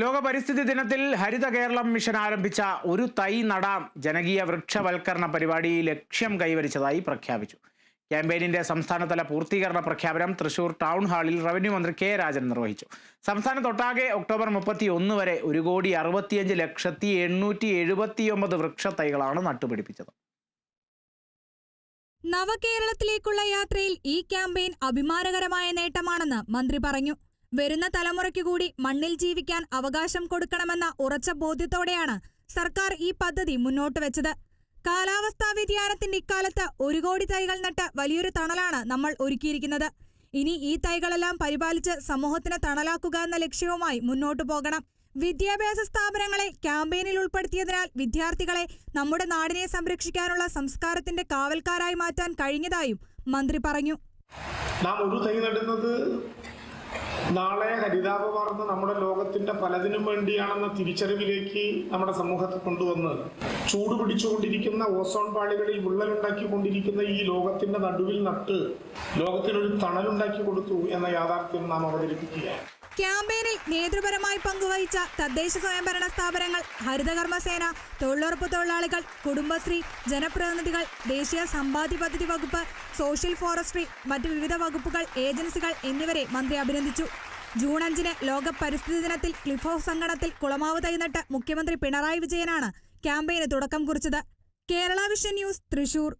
ലോക പരിസ്ഥിതി ദിനത്തിൽ ഹരിത കേരളം മിഷൻ ആരംഭിച്ച ഒരു തൈ നടാം ജനകീയ വൃക്ഷവൽക്കരണ പരിപാടി ലക്ഷ്യം കൈവരിച്ചതായി പ്രഖ്യാപിച്ചു. ക്യാമ്പയിനിന്റെ സംസ്ഥാനതല പൂർത്തീകരണ പ്രഖ്യാപനം തൃശൂർ ടൗൺ ഹാളിൽ റവന്യൂ മന്ത്രി കെ രാജൻ നിർവഹിച്ചു. സംസ്ഥാനത്തൊട്ടാകെ ഒക്ടോബർ മുപ്പത്തി ഒന്ന് വരെ ഒരു കോടി അറുപത്തിയഞ്ച് ലക്ഷത്തി എണ്ണൂറ്റി എഴുപത്തിയൊമ്പത് വൃക്ഷത്തൈകളാണ് നട്ടുപിടിപ്പിച്ചത്. നവകേരളത്തിലേക്കുള്ള യാത്രയിൽ ഈ ക്യാമ്പയിൻ അഭിമാനകരമായ നേട്ടമാണെന്ന് മന്ത്രി പറഞ്ഞു. വരുന്ന തലമുറയ്ക്ക് കൂടി മണ്ണിൽ ജീവിക്കാൻ അവകാശം കൊടുക്കണമെന്ന ഉറച്ച ബോധ്യത്തോടെയാണ് സർക്കാർ ഈ പദ്ധതി മുന്നോട്ട് വെച്ചത്. കാലാവസ്ഥാ വ്യതിയാനത്തിന്റെ ഇക്കാലത്ത് ഒരു കോടി തൈകൾ നട്ട് വലിയൊരു തണലാണ് നമ്മൾ ഒരുക്കിയിരിക്കുന്നത്. ഇനി ഈ തൈകളെല്ലാം പരിപാലിച്ച് സമൂഹത്തിന് തണലാക്കുക എന്ന ലക്ഷ്യവുമായി മുന്നോട്ടു പോകണം. വിദ്യാഭ്യാസ സ്ഥാപനങ്ങളെ ക്യാമ്പയിനിൽ ഉൾപ്പെടുത്തിയതിനാൽ വിദ്യാർത്ഥികളെ നമ്മുടെ നാടിനെ സംരക്ഷിക്കാനുള്ള സംസ്കാരത്തിന്റെ കാവൽക്കാരായി മാറ്റാൻ കഴിഞ്ഞതായും മന്ത്രി പറഞ്ഞു. നാം ഒരു തൈ നടുന്നത് നാളെ ഹരിതാപ ഹരിതാപമാർന്ന് നമ്മുടെ ലോകത്തിന്റെ പലതിനും വേണ്ടിയാണെന്ന തിരിച്ചറിവിലേക്ക് നമ്മുടെ സമൂഹത്തെ കൊണ്ടുവന്ന് ചൂട് പിടിച്ചുകൊണ്ടിരിക്കുന്ന ഓസോൺ പാളികളിൽ വിള്ളലുണ്ടാക്കിക്കൊണ്ടിരിക്കുന്ന ഈ ലോകത്തിന്റെ നടുവിൽ നട്ട് ലോകത്തിനൊരു തണലുണ്ടാക്കി കൊടുത്തു എന്ന യാഥാർത്ഥ്യം നാം അവതരിപ്പിക്കുകയാണ്. ക്യാമ്പയിനിൽ നേതൃപരമായി പങ്കുവഹിച്ച തദ്ദേശ സ്വയംഭരണ സ്ഥാപനങ്ങൾ ഹരിതകർമ്മസേന തൊഴിലുറപ്പ് തൊഴിലാളികൾ കുടുംബശ്രീ ജനപ്രതിനിധികൾ ദേശീയ സമ്പാദ്യ പദ്ധതി വകുപ്പ് സോഷ്യൽ ഫോറസ്ട്രി മറ്റ് വിവിധ വകുപ്പുകൾ ഏജൻസികൾ എന്നിവരെ മന്ത്രി അഭിനന്ദിച്ചു. ജൂൺ അഞ്ചിന് ലോക പരിസ്ഥിതി ദിനത്തിൽ ക്ലിഫ് ഹൗസ് സംഗണത്തിൽ കുളമാവ് തൈനട്ട് മുഖ്യമന്ത്രി പിണറായി വിജയനാണ് ക്യാമ്പയിന് തുടക്കം കുറിച്ചത്. Kerala vision news Thrissur.